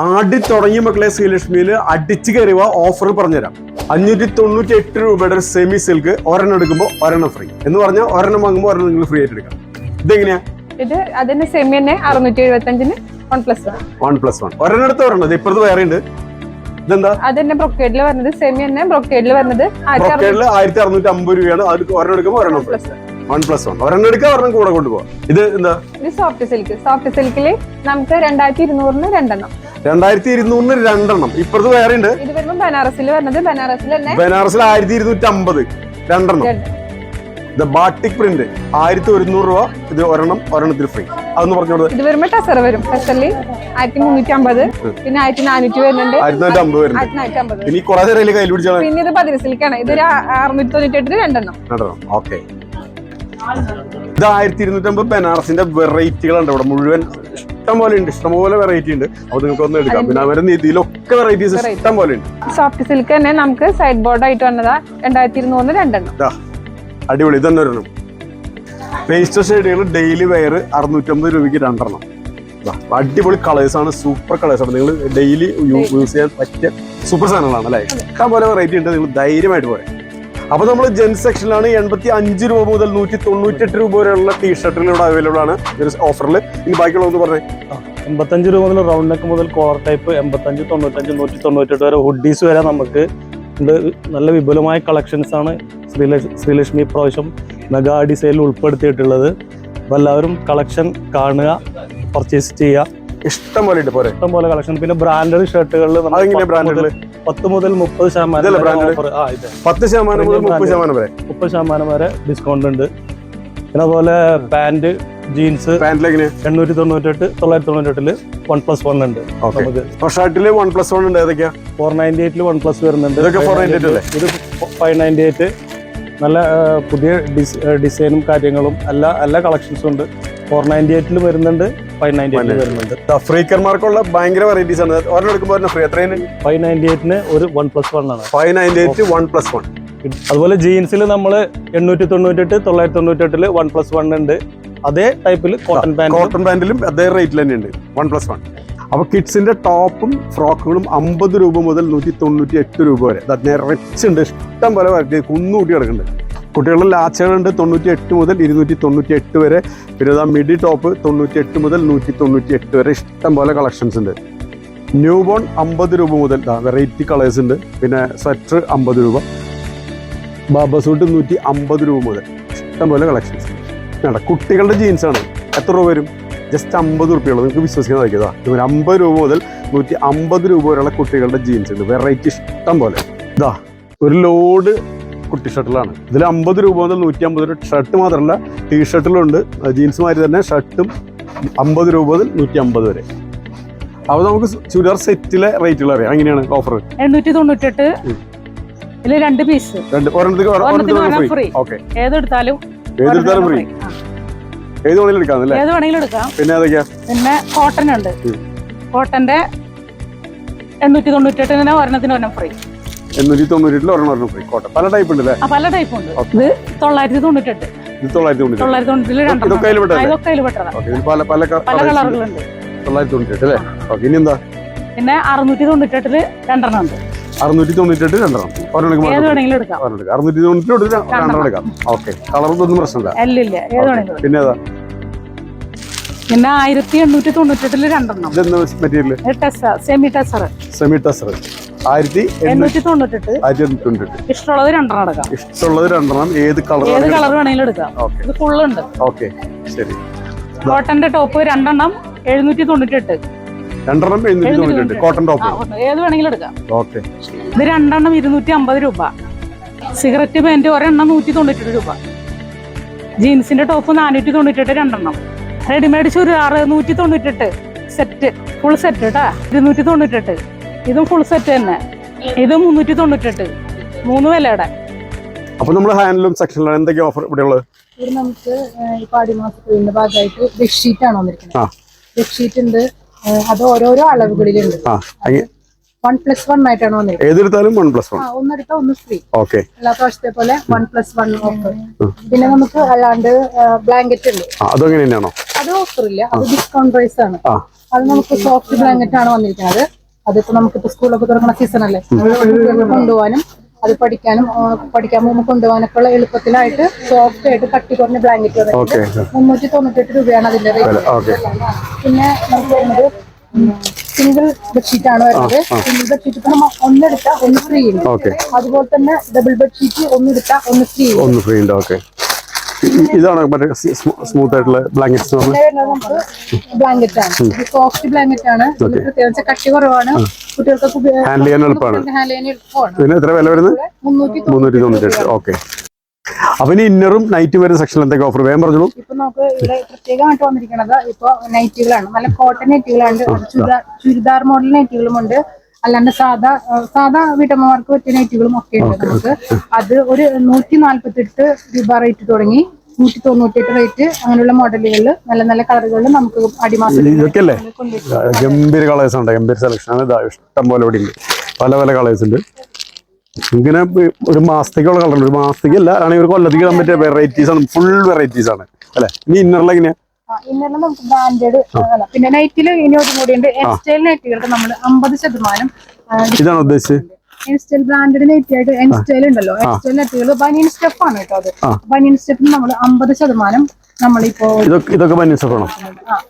ആടി തുടങ്ങിയ മക്കളെ ശ്രീലക്ഷ്മിയിൽ അടിച്ചു കയറിയ ഓഫർ പറഞ്ഞുതരാം. അഞ്ഞൂറ്റി തൊണ്ണൂറ്റി എട്ട് രൂപയുടെ ഒരു സെമി സിൽക്ക് ഒരെണ്ണം എടുക്കുമ്പോൾ ഒരെണ്ണം ഫ്രീ എന്ന് പറഞ്ഞാൽ ഒരെണ്ണം വാങ്ങുമ്പോൾ ഒരെണ്ണം നിങ്ങൾ ഫ്രീ ആയിട്ട് എടുക്കാം ഇതെങ്ങനെയാ? ഇത് അതിന് സെമി തന്നെ അറുന്നൂറ്റി എഴുപത്തി അഞ്ചിന് one plus one plus one ഒരെണ്ണം എടുത്ത് ഒരെണ്ണം. ഇപ്പുറത്ത് വേറെ ഉണ്ട്. ഇതെന്താ? അത് തന്നെ ബ്രൊക്കേഡിൽ വരുന്നത്. സെമി തന്നെ ബ്രൊക്കേഡിൽ വരുന്നത് ആയിരത്തി ബ്രോക്കേഡിൽ ആയിരത്തി അറുന്നൂറ്റി അമ്പത് രൂപയാണ്. അത് ഒരെണ്ണം എടുക്കുമ്പോൾ ഒരെണ്ണം പ്ലസ് വൺ പ്ലസ് വൺ ഒരെണ്ണം എടുക്കുക ഒരെണ്ണം കൂടെ കൊണ്ടുപോകാം ഇത് എന്താ? ഇത് സോഫ്റ്റ് സിൽക്ക് സോഫ്റ്റ് സിൽക്കിൽ നമുക്ക് രണ്ടായിരത്തി ഇരുന്നൂറിന് രണ്ടെണ്ണം. രണ്ടായിരത്തി ഇരുന്നൂറിന് രണ്ടെണ്ണം. ഇപ്പുറത്ത് വേറെ ഉണ്ട്. ഇത് വരുമ്പോൾ ബനാറസിൽ വരുന്നത് ബനാറസിൽ തന്നെ ബനാറസിൽ ആയിരത്തി ഇരുന്നൂറ്റി അമ്പത് രണ്ടെണ്ണം. ഇത് ബാട്ടിക് പ്രിന്റ് ആയിരത്തി ഒരുന്നൂറ് രൂപ. ഇത് ഒരെണ്ണം ഒരെണ്ണത്തിൽ ഫ്രീ അതൊന്ന് പറഞ്ഞോളൂ ഇത് വരുമ്പോൾ ടെസർ വരും. ടെസറിൽ ആയിരത്തി മുന്നൂറ്റി അമ്പത് പിന്നെ ആയിരത്തി നാനൂറ്റി വരുന്നുണ്ട്. ആയിരത്തി അമ്പത് ഇനി കുറെ നേരം കയ്യിൽ പിടിച്ചാണ് പിന്നെ ഇത് പതിരസിലേക്കാണ് ഇതൊരു അറുന്നൂറ്റി തൊണ്ണൂറ്റി എട്ടിന് രണ്ടെണ്ണം. ഓക്കെ. ഇത് ആയിരത്തി ഇരുന്നൂറ്റമ്പത് ബനാറസിന്റെ വെറൈറ്റികളുണ്ട് ഇവിടെ മുഴുവൻ ഇഷ്ടം പോലെ ഉണ്ട്. ഇഷ്ടം പോലെ വെറൈറ്റി ഉണ്ട്. അപ്പൊ നിങ്ങൾക്ക് ഒന്ന് എടുക്കാം. പിന്നെ അവരുടെ നീതിയിലൊക്കെ വെറൈറ്റീസ് ഇഷ്ടം പോലെ ഉണ്ട്. സോഫ്റ്റ് സിൽക്ക് തന്നെ നമുക്ക് സൈഡ് ബോർഡ് ആയിട്ട് വന്നതാ. രണ്ടായിരത്തി ഇരുന്നൂറ് രണ്ടെണ്ണം അടിപൊളി. ഇതന്നെ ഒരെണ്ണം. പേസ്റ്റർ ഷെയ്ഡുകൾ ഡെയിലി വെയർ അറുന്നൂറ്റമ്പത് രൂപയ്ക്ക് രണ്ടെണ്ണം. അടിപൊളി കളേഴ്സ് ആണ്. സൂപ്പർ കളേഴ്സ് ആണ്. നിങ്ങൾ ഡെയിലി യൂസ് ചെയ്യാൻ പറ്റിയ സൂപ്പർ സാധനങ്ങളാണ് അല്ലേ? ഇഷ്ടം പോലെ വെറൈറ്റി ഉണ്ട്. നിങ്ങൾ ധൈര്യമായിട്ട് പോരെ. അപ്പൊ നമ്മൾ ജെൻസ് സെക്ഷനിലാണ് എൺപത്തി അഞ്ച് രൂപ മുതൽ നൂറ്റി തൊണ്ണൂറ്റെട്ട് രൂപ വരെയുള്ള ടീഷർട്ടുകൾ ഇവിടെ അവൈലബിൾ ആണ്. ഓഫറിൽ ഇനി ബാക്കിയുള്ളതെന്ന് പറഞ്ഞേ. എൺപത്തഞ്ച് രൂപ മുതൽ റൗണ്ട് നെക്ക് മുതൽ കോളർ ടൈപ്പ് എൺപത്തഞ്ച് തൊണ്ണൂറ്റഞ്ച് നൂറ്റി തൊണ്ണൂറ്റെട്ട് വരെ ഹുഡീസ് വരെ നമുക്ക് നല്ല വിപുലമായ കളക്ഷൻസ് ആണ് ശ്രീലക്ഷ് ശ്രീലക്ഷ്മി പ്രാവശ്യം മെഗാ ഡിസൈനിൽ ഉൾപ്പെടുത്തിയിട്ടുള്ളത്. അപ്പോൾ എല്ലാവരും കളക്ഷൻ കാണുക പർച്ചേസ് ചെയ്യുക. ഇഷ്ടം പോലെ ഉണ്ട് പോരെ ഇഷ്ടം പോലെ കളക്ഷൻ പിന്നെ ബ്രാൻഡഡ് ഷർട്ടുകളിൽ അതെങ്ങനെ ബ്രാൻഡിൽ പത്ത് മുതൽ മുപ്പത് ശതമാനം. പത്ത് ശതമാനം മുതൽ മുപ്പത് ശതമാനം വരെ. മുപ്പത് ശതമാനം വരെ ഡിസ്കൗണ്ട് ഉണ്ട്. പിന്നെ അതുപോലെ പാന്റ് ജീൻസ് എണ്ണൂറ്റി തൊണ്ണൂറ്റെട്ട് തൊള്ളായിരത്തി തൊണ്ണൂറ്റെട്ടിൽ വൺ പ്ലസ് വൺ ഉണ്ട്. ഷർട്ടിൽ വൺ പ്ലസ് വൺ ഉണ്ട്. ഏതൊക്കെയാ? ഫോർ നയന്റി എയ്റ്റിൽ വൺ പ്ലസ് വരുന്നുണ്ട്. ഇതൊക്കെ 498 അല്ലേ? ഇത് ഫൈവ് നയന്റി എയ്റ്റ് നല്ല പുതിയ ഡിസൈനും കാര്യങ്ങളും എല്ലാ എല്ലാ കളക്ഷൻസും ഉണ്ട്. ഫോർ നയന്റി എയ്റ്റിൽ വരുന്നുണ്ട് ഫൈവ് നയന്റി എയ്റ്റിൽ വരുന്നുണ്ട്. ഫ്രീക്കർമാർക്കുള്ള ഭയങ്കര വെറൈറ്റീസ് ആണ്. ഒരെണ്ണം എടുക്കുമ്പോൾ ഫ്രീ എത്രയാണ്? ഫൈവ് നയന്റി എയ്റ്റിന് ഒരു വൺ പ്ലസ് വൺ ആണ്. Five ninety eight one plus one അതുപോലെ ജീൻസിൽ നമ്മൾ എണ്ണൂറ്റി തൊണ്ണൂറ്റെട്ട് തൊള്ളായിരത്തി തൊണ്ണൂറ്റെട്ടിൽ വൺ പ്ലസ് വൺ ഉണ്ട്. അതേ ടൈപ്പിൽ കോട്ടൺ പാന്റ് കോട്ടൺ പാന്റിലും അതേ റേറ്റിൽ തന്നെ ഉണ്ട് വൺ പ്ലസ് വൺ അപ്പൊ കിഡ്സിന്റെ ടോപ്പും ഫ്രോക്കുകളും അമ്പത് രൂപ മുതൽ നൂറ്റി തൊണ്ണൂറ്റി എട്ട് രൂപ വരെ. അത് റിച്ച് ഉണ്ട്. ഇഷ്ടം പോലെ കുന്നുകൂട്ടി കിടക്കുന്നുണ്ട് കുട്ടികളുടെ ലാച്ചകളുണ്ട് തൊണ്ണൂറ്റി എട്ട് മുതൽ ഇരുന്നൂറ്റി തൊണ്ണൂറ്റി എട്ട് വരെ. പിന്നെ ഇതാ മിഡി ടോപ്പ് തൊണ്ണൂറ്റി എട്ട് മുതൽ നൂറ്റി തൊണ്ണൂറ്റി എട്ട് വരെ ഇഷ്ടം പോലെ കളക്ഷൻസ് ഉണ്ട്. ന്യൂ ബോൺ അമ്പത് രൂപ മുതൽ വെറൈറ്റി കളേഴ്സ് ഉണ്ട്. പിന്നെ സ്വെറ്റർ അമ്പത് രൂപ. ബാബ സൂട്ട് നൂറ്റി അമ്പത് രൂപ മുതൽ ഇഷ്ടം പോലെ കളക്ഷൻസ് വേണ്ട കുട്ടികളുടെ ജീൻസ് ആണ്. എത്ര രൂപ വരും? ജസ്റ്റ് അമ്പത് റുപ്യുള്ളൂ നിങ്ങൾക്ക് വിശ്വസിക്കാൻ നോക്കിയതാ ഇവർ അമ്പത് രൂപ മുതൽ നൂറ്റി അമ്പത് രൂപ വരെയുള്ള കുട്ടികളുടെ ജീൻസ് ഉണ്ട്. വെറൈറ്റി ഇഷ്ടം പോലെ. ഇതാ ഒരു ലോഡ് കുട്ടി ഷർട്ടിലാണ് ഇതിൽ അമ്പത് രൂപ മുതൽ നൂറ്റി അമ്പത് രൂപ ഷർട്ട് മാത്രമല്ല ടീ ഷർട്ടിലുണ്ട് ജീൻസ് മാതിരി തന്നെ ഷർട്ടും അമ്പത് രൂപ മുതൽ നൂറ്റി അമ്പത് വരെ. അപ്പൊ നമുക്ക് ചുരിദാർ സെറ്റിലെ റേറ്റുകൾ അറിയാം. അങ്ങനെയാണ് ഓഫർ എണ്ണൂറ്റി തൊണ്ണൂറ്റെട്ട് രണ്ട് പീസ് രണ്ട് ഒരെണ്ണത്തിന്. ഫ്രീ ഓക്കെ ഏതെടുത്താലും ഏതെടുത്താലും ഫ്രീ ഏത് വേണമെങ്കിലും എടുക്കാം അല്ലേ? ഏത് വേണമെങ്കിലും എടുക്കാം. പിന്നെ ഏതൊക്കെയാ? പിന്നെ കോട്ടൺ ഉണ്ട്. കോട്ടന്റെ എണ്ണൂറ്റി തൊണ്ണൂറ്റെട്ടിന് ഒരെണ്ണത്തിന് ഒരെണ്ണം ഫ്രീ എണ്ണൂറ്റി തൊണ്ണൂറ്റിൽ ഒരെണ്ണം ഒരെണ്ണം പോയി കോട്ടൺ പല ടൈപ്പ് ഉണ്ട് അല്ലേ പല ടൈപ്പ് ഉണ്ട്. ഇത് തൊള്ളായിരത്തി തൊണ്ണൂറ്റെട്ട് ഇത് തൊള്ളായിരത്തി തൊണ്ണൂറ്റി തൊള്ളായിരത്തി തൊണ്ണൂറ്റിൽ ഇതൊക്കെ രണ്ടെണ്ണം ഇതൊക്കെ ഓക്കെ ഇതിൽ പല പല പല കളറുകളുണ്ട്. തൊള്ളായിരത്തി തൊണ്ണൂറ്റി അല്ലേ ഓക്കെ ഇനി എന്താ? പിന്നെ അറുന്നൂറ്റി തൊണ്ണൂറ്റെട്ടിൽ രണ്ടെണ്ണം ഉണ്ട്. അറുന്നൂറ്റി തൊണ്ണൂറ്റെട്ട് രണ്ടെണ്ണം. ഒരെണ്ണം അറുന്നൂറ്റി തൊണ്ണൂറ്റി രണ്ടെണ്ണം. എടുക്കാം ഓക്കെ കളറൊന്നും പ്രശ്നമില്ല. പിന്നെ ഏതാ? പിന്നെ ആയിരത്തി എണ്ണൂറ്റി തൊണ്ണൂറ്റെട്ടിൽ രണ്ടെണ്ണം. Material tussar semi tussar semi tussar ആയിരത്തി എണ്ണൂറ്റി തൊണ്ണൂറ്റെട്ട്. ആയിരത്തി എണ്ണൂറ്റി ഇഷ്ടമുള്ളത് രണ്ടെണ്ണം എടുക്കാം. ഇഷ്ടമുള്ളത് രണ്ടെണ്ണം. ഏത് കളർ ഏത് കളർ വേണമെങ്കിലും എടുക്കാം. ഇത് ഫുള്ളുണ്ട് ഓക്കെ ശരി. കോട്ടന്റെ ടോപ്പ് രണ്ടെണ്ണം എഴുന്നൂറ്റി തൊണ്ണൂറ്റെട്ട്. രണ്ടെണ്ണം എഴുന്നൂറ്റി കോട്ടൺ ടോപ്പ് ഏത് വേണമെങ്കിലും എടുക്കാം. ഓക്കെ ഇത് രണ്ടെണ്ണം ഇരുന്നൂറ്റി അമ്പത് രൂപ. സിഗരറ്റ് പാന്റ് ഒരെണ്ണം നൂറ്റി തൊണ്ണൂറ്റെട്ട് രൂപ. ജീൻസിന്റെ ടോപ്പ് നാനൂറ്റി തൊണ്ണൂറ്റെട്ട് രണ്ടെണ്ണം. റെഡിമെയ്ഡ് ചുരിദാർ നൂറ്റി തൊണ്ണൂറ്റെട്ട് സെറ്റ് ഫുൾ സെറ്റ് കേട്ടാ ഇരുന്നൂറ്റി തൊണ്ണൂറ്റെട്ട് ഇതും ഫുൾ സെറ്റ് തന്നെ. ഇത് മുന്നൂറ്റി തൊണ്ണൂറ്റെട്ട് മൂന്ന് വിലയുടെ. അപ്പൊ നമ്മൾ ഹാൻഡ്ലൂം സെക്ഷനിലാണ് എന്തൊക്കെ ഓഫർ ഇവിടെ ഉള്ളത് ഇവിടെ നമുക്ക് ഇപ്പൊ അടിമാസത്തിന്റെ ഭാഗമായിട്ട് ബെഡ്ഷീറ്റ് ആണ് വന്നിരിക്കുന്നത്. ബെഡ്ഷീറ്റ് ഉണ്ട്. അത് ഓരോരോ അളവുകളിലുണ്ട്. വൺ പ്ലസ് വൺ ആയിട്ടാണ് വന്നിരിക്കുന്നത്? ഏതെടുത്താലും വൺ പ്ലസ് വൺ ഒന്നെടുത്താൽ ഒന്ന് ഫ്രീ ഓക്കെ എല്ലാ പ്രാവശ്യത്തെ പോലെ വൺ പ്ലസ് വൺ ഓഫർ പിന്നെ നമുക്ക് അല്ലാണ്ട് ബ്ലാങ്കറ്റ് ഉണ്ട് അതങ്ങനെ തന്നെയാണോ? അത് ഓഫർ ഇല്ല. അത് ഡിസ്കൗണ്ട് പ്രൈസ് ആണ്. ആ. അത് നമുക്ക് സോഫ്റ്റ് ബ്ലാങ്കറ്റ് ആണ് വന്നിരിക്കുന്നത്. അതിപ്പോ നമുക്കിപ്പോ സ്കൂളൊക്കെ തുറക്കുന്ന സീസൺ അല്ലേ? കൊണ്ടുപോകാനും അത് പഠിക്കാനും പഠിക്കാൻ പോകുമ്പോൾ കൊണ്ടുപോകാനൊക്കെ ഉള്ള എളുപ്പത്തിലായിട്ട് സോഫ്റ്റ് ആയിട്ട് കട്ടി കുറഞ്ഞ ബ്ലാങ്കറ്റ് മുന്നൂറ്റി തൊണ്ണൂറ്റി എട്ട് രൂപയാണ് അതിന്റെ റേറ്റ് പിന്നെ നമുക്ക് വരുന്നത് സിംഗിൾ ബെഡ്ഷീറ്റ് ആണ് വരുന്നത്. സിംഗിൾ ബെഡ്ഷീറ്റ് ഇപ്പൊ നമ്മൾ ഒന്നെടുത്താൽ ഒന്ന് ഫ്രീ ഉണ്ട്. അതുപോലെ തന്നെ ഡബിൾ ബെഡ്ഷീറ്റ് ഒന്നെടുത്താൽ ഒന്ന് ഫ്രീ ഒന്ന് ഫ്രീ ഉണ്ട്. ഓക്കെ ഇതാണ് മറ്റേ സ്മൂത്ത് ആയിട്ടുള്ള ബ്ലാങ്കറ്റ്സ് ബ്ലാങ്കറ്റ് ആണ്. സോഫ്റ്റ് ബ്ലാങ്കറ്റ് ആണ്. പ്രത്യേകിച്ച് കട്ടി കുറവാണ്. കുട്ടികൾക്ക് ഹാൻഡിൽ ചെയ്യാൻ എളുപ്പമാണ്. ഇതിന് എത്ര വില വരുന്നത്? മുന്നൂറ്റി തൊണ്ണൂറ്റി എട്ട് ഓക്കെ അപ്പൊ ഇനി ഇന്നറും നൈറ്റും വരുന്ന സെക്ഷനിൽ എന്തൊക്കെ ഓഫർ വേഗം പറഞ്ഞോളൂ. ഇപ്പൊ നമുക്ക് ഇവിടെ പ്രത്യേകമായിട്ട് വന്നിരിക്കുന്നത് ഇപ്പൊ നൈറ്റുകളാണ് നല്ല കോട്ടൺ നൈറ്റുകളുണ്ട് ചുരിദാർ മോഡൽ നൈറ്റുകളും ഉണ്ട്. അല്ലാണ്ട് സാധാ സാധാ വീട്ടമ്മമാർക്ക് പറ്റിയ നൈറ്റുകളും ഒക്കെ ഉണ്ട് നമുക്ക്. അത് ഒരു നൂറ്റി നാല്പത്തി എട്ട് രൂപ റേറ്റ് തുടങ്ങി. നൂറ്റി തൊണ്ണൂറ്റി എട്ട് റേറ്റ് അങ്ങനെയുള്ള മോഡലുകളിൽ നല്ല നല്ല കളറുകളിൽ നമുക്ക് അടിമാസം ഇതൊക്കെ ഗംഭീര കളേഴ്സ് ഉണ്ട് ഗംഭീര സെലക്ഷൻ ആണ്. ഇഷ്ടം പോലെ ഇവിടെ ഉണ്ട് പല പല കളേഴ്സ് ഉണ്ട്. ഇങ്ങനെ ഒരു മാസത്തേക്കുള്ള കളർ ഒരു മാസത്തേക്ക് അല്ല ആണെങ്കിൽ ഒരു കൊല്ലത്തേക്ക് ഇടാൻ പറ്റിയ വെറൈറ്റീസ് ആണ്. ഫുൾ വെറൈറ്റീസ് ആണ്. അല്ലെ? ഇനി ഇന്നറിൽ എങ്ങനെയാ? ഇന്നെല്ലാം നമുക്ക് ബ്രാൻഡഡ് പിന്നെ നൈറ്റിൽ ഇനി ഒരു കൂടി ഉണ്ട്. എക്സ്റ്റൈൽ നൈറ്റുകൾക്ക് നമ്മൾ അമ്പത് ശതമാനം ഇതാണ് ഉദ്ദേശിച്ചത്? എൻസ്റ്റൈൽ ബ്രാൻഡഡ് നെറ്റ് ആയിട്ട് എൻസ്റ്റൈൽ ഉണ്ടല്ലോ. എൻസ്റ്റൈൽ നൈറ്റുകൾ ബനിയൻ സ്റ്റെഫ് ആണ് കേട്ടോ അത്. ബനിയൻ സ്റ്റെഫിന് നമ്മൾ അമ്പത് ശതമാനം നമ്മളിപ്പോ ഇതൊക്കെ ഇതൊക്കെ ബനിയൻ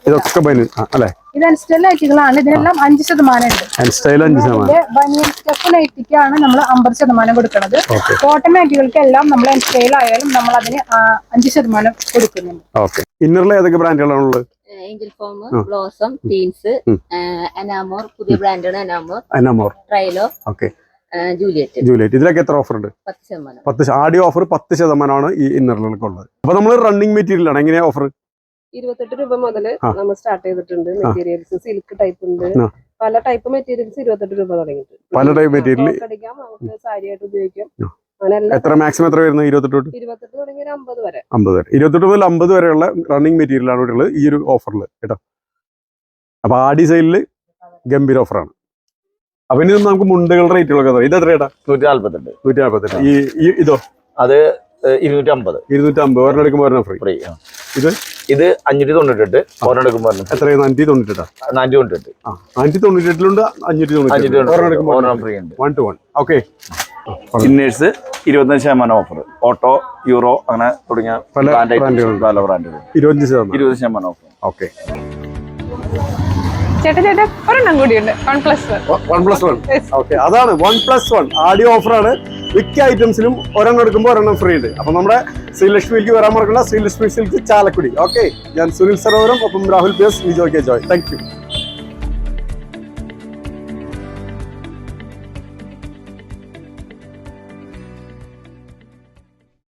ഇതൊക്കെ ബനിയൻ അല്ലേ? ഇത് എൻസ്റ്റൈൽ നൈറ്റുകളാണ് ഇതിനെല്ലാം അഞ്ച് ശതമാനം ഉണ്ട് ആൻഡ് സ്റ്റൈൽ അഞ്ച് ശതമാനം. ബനിയൻ സ്റ്റെഫ് നൈറ്റിക്കാണ് നമ്മൾ അമ്പത് ശതമാനം കൊടുക്കുന്നത്. കോട്ടൺ നൈറ്റുകൾക്ക് എല്ലാം നമ്മൾ എൻസ്റ്റൈൽ ആയാലും നമ്മൾ അതിന് അഞ്ച് ശതമാനം കൊടുക്കുന്നുണ്ട്. ഓക്കെ. ഇന്നറിൽ ഏതൊക്കെ ബ്രാൻഡുകളാണുള്ളത് Angel Form Blossom Teens. Anamor പുതിയ ബ്രാൻഡാണ് Anamor Anamor Trylo okay. Juliet. Juliet. ഇതിലൊക്കെ എത്ര ഓഫർ ഉണ്ട്? പത്ത് ആദ്യ ഓഫർ പത്ത് ശതമാനമാണ് ഈ ഇന്നറുകൾക്ക് ഉള്ളത്. അപ്പൊ നമ്മൾ റണ്ണിങ് മെറ്റീരിയൽ ആണ്. എങ്ങനെയാ ഓഫർ ഇരുപത്തെട്ട് രൂപ മുതൽ നമ്മൾ സ്റ്റാർട്ട് ചെയ്തിട്ടുണ്ട്. മെറ്റീരിയൽസ് സിൽക്ക് ടൈപ്പ് ഉണ്ട്. പല ടൈപ്പ് മെറ്റീരിയൽസ് ഇരുപത്തെട്ട് രൂപ തുടങ്ങിയിട്ടുണ്ട് പല ടൈപ്പ് മെറ്റീരിയൽ അടിക്കാം നമുക്ക് സാരി ആയിട്ട് ഉപയോഗിക്കാം. എത്ര മാക്സിമം എത്ര വരുന്നത് ഇരുപത്തെട്ട് തൊട്ട്? ഇരുപത്തെട്ട് തുടങ്ങി അമ്പത് വരെ. അമ്പത് വരെ. ഇരുപത്തെട്ട് മുതൽ അമ്പത് വരെയുള്ള റണ്ണിങ് മെറ്റീരിയൽ ആണ് ഇവിടെ ഉള്ളത്. ഈ ഒരു ഓഫറിൽ കേട്ടോ. അപ്പൊ ആ ഡിസൈനിൽ ഗംഭീര ഓഫറാണ് അപ്പൊ ഇനി നമുക്ക് മുണ്ടുകളുടെ റേറ്റുകളൊക്കെ. ഇത് എത്ര ചേട്ടാ നൂറ്റി നാല്പത്തെട്ട് നൂറ്റി നാല്പത്തെട്ട് ഈ ഇതോ? അത് ഇരുന്നൂറ്റി അമ്പത് ഇരുന്നൂറ്റി അമ്പത് ഒരെണ്ണം എടുക്കുമ്പോൾ ഒരെണ്ണം ഫ്രീ ഫ്രീ ഇത്? ഇത് അഞ്ഞൂറ്റി തൊണ്ണൂറ്റെട്ട്. ഒരെണ്ണം എടുക്കുമ്പോൾ എത്രയാണ് അഞ്ചി തൊണ്ണൂറ്റെട്ടാ നാനൂറ്റി തൊണ്ണൂറ്റെട്ട് അഞ്ചി തൊണ്ണൂറ്റെട്ടിലുണ്ട് അഞ്ഞൂറ്റി തൊണ്ണൂറ്റി ഒരെണ്ണം എടുക്കുമ്പോൾ ഒരെണ്ണം ഫ്രീ ഉണ്ട്. One two one okay inners ഇരുപത്തഞ്ച് ശതമാനം ഓഫർ ഓട്ടോ യൂറോ അങ്ങനെ തുടങ്ങിയ. പല ബ്രാൻഡുകൾ ഇരുപത്തഞ്ച് ശതമാനം. ഇരുപത് ശതമാനം ഓഫർ ഓക്കെ ചേട്ടാ ചേട്ടാ ഒരെണ്ണം കൂടിയുണ്ട്. One plus one one plus one okay അതാണ് വൺ പ്ലസ് വൺ ആഡിയോ ഓഫറാണ് മിക്ക ഐറ്റംസിലും ഒരെണ്ണം എടുക്കുമ്പോൾ ഒരെണ്ണം ഫ്രീ ഉണ്ട്. അപ്പൊ നമ്മുടെ ശ്രീലക്ഷ്മിയിലേക്ക് വരാൻ മറക്കണ്ട. ശ്രീലക്ഷ്മി സിൽക്ക് ചാലക്കുടി. ഓക്കെ ഞാൻ സുനിൽ സരോവരം ഒപ്പം Rahul P S Vijo K Joy thank you